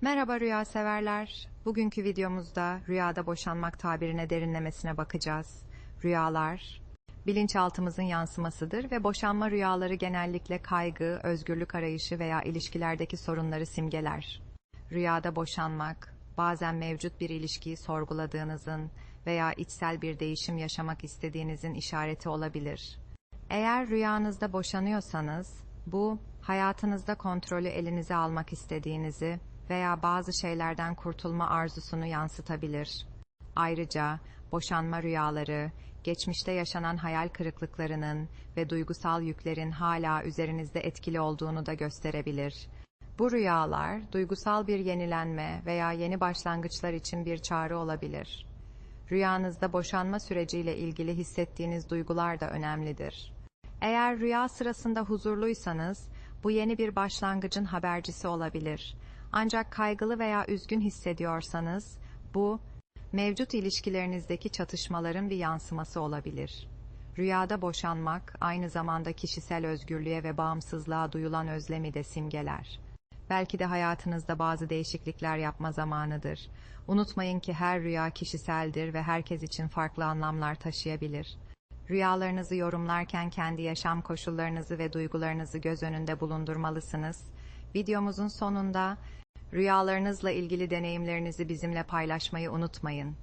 Merhaba rüya severler. Bugünkü videomuzda rüyada boşanmak tabirine derinlemesine bakacağız. Rüyalar bilinçaltımızın yansımasıdır ve boşanma rüyaları genellikle kaygı, özgürlük arayışı veya ilişkilerdeki sorunları simgeler. Rüyada boşanmak, bazen mevcut bir ilişkiyi sorguladığınızın veya içsel bir değişim yaşamak istediğinizin işareti olabilir. Eğer rüyanızda boşanıyorsanız, bu hayatınızda kontrolü elinize almak istediğinizi veya bazı şeylerden kurtulma arzusunu yansıtabilir. Ayrıca boşanma rüyaları, geçmişte yaşanan hayal kırıklıklarının ve duygusal yüklerin hala üzerinizde etkili olduğunu da gösterebilir. Bu rüyalar, duygusal bir yenilenme veya yeni başlangıçlar için bir çağrı olabilir. Rüyanızda boşanma süreciyle ilgili hissettiğiniz duygular da önemlidir. Eğer rüya sırasında huzurluysanız, bu yeni bir başlangıcın habercisi olabilir. Ancak kaygılı veya üzgün hissediyorsanız, bu mevcut ilişkilerinizdeki çatışmaların bir yansıması olabilir. Rüyada boşanmak aynı zamanda kişisel özgürlüğe ve bağımsızlığa duyulan özlemi de simgeler. Belki de hayatınızda bazı değişiklikler yapma zamanıdır. Unutmayın ki her rüya kişiseldir ve herkes için farklı anlamlar taşıyabilir. Rüyalarınızı yorumlarken kendi yaşam koşullarınızı ve duygularınızı göz önünde bulundurmalısınız. Videomuzun sonunda rüyalarınızla ilgili deneyimlerinizi bizimle paylaşmayı unutmayın.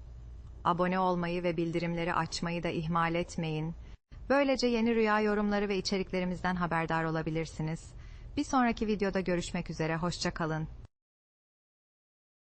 Abone olmayı ve bildirimleri açmayı da ihmal etmeyin. Böylece yeni rüya yorumları ve içeriklerimizden haberdar olabilirsiniz. Bir sonraki videoda görüşmek üzere, hoşça kalın.